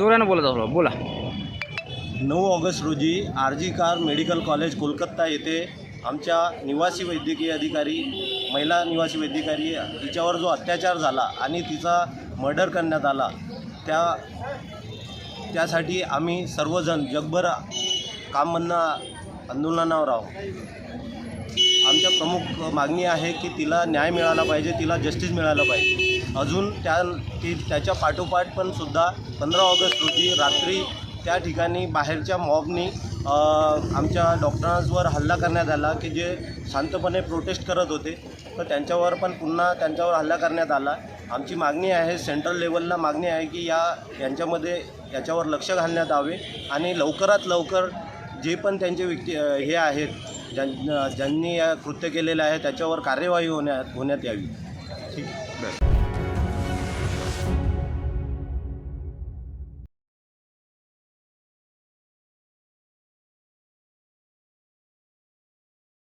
झाला बोला. नऊ ऑगस्ट रोजी R G Kar medical college Kolkata येथे आमच्या निवासी वैद्यकीय अधिकारी महिला निवासी वैद्यकारी हिच्यावर जो अत्याचार झाला आणि तिचा मर्डर करण्यात आला त्या त्यासाठी आम्ही सर्वजण जगभर काम बंद आंदोलनावर आहोत. आमच्या प्रमुख मागणी आहे की तिला न्याय मिळाला पाहिजे तिला जस्टिस मिळालं पाहिजे. अजून त्या ती त्याच्या पाठोपाठ पण सुद्धा पंधरा ऑगस्ट रोजी रात्री त्या ठिकाणी बाहेरच्या मॉबनी आमच्या डॉक्टरांवर हल्ला करण्यात आला की जे शांतपणे प्रोटेस्ट करत होते. तर त्यांच्यावर पण पुन्हा त्यांच्यावर हल्ला करण्यात आला. आमची मागणी आहे सेंट्रल लेवलला मागणी आहे की या यांच्यामध्ये याच्यावर लक्ष घालण्यात यावे आणि लवकरात लवकर जे पण त्यांचे व्यक्ती हे आहेत ज्यां ज्यांनी या कृत्य केलेलं आहे त्याच्यावर कार्यवाही होण्यात होण्यात यावी. ठीक. बरं.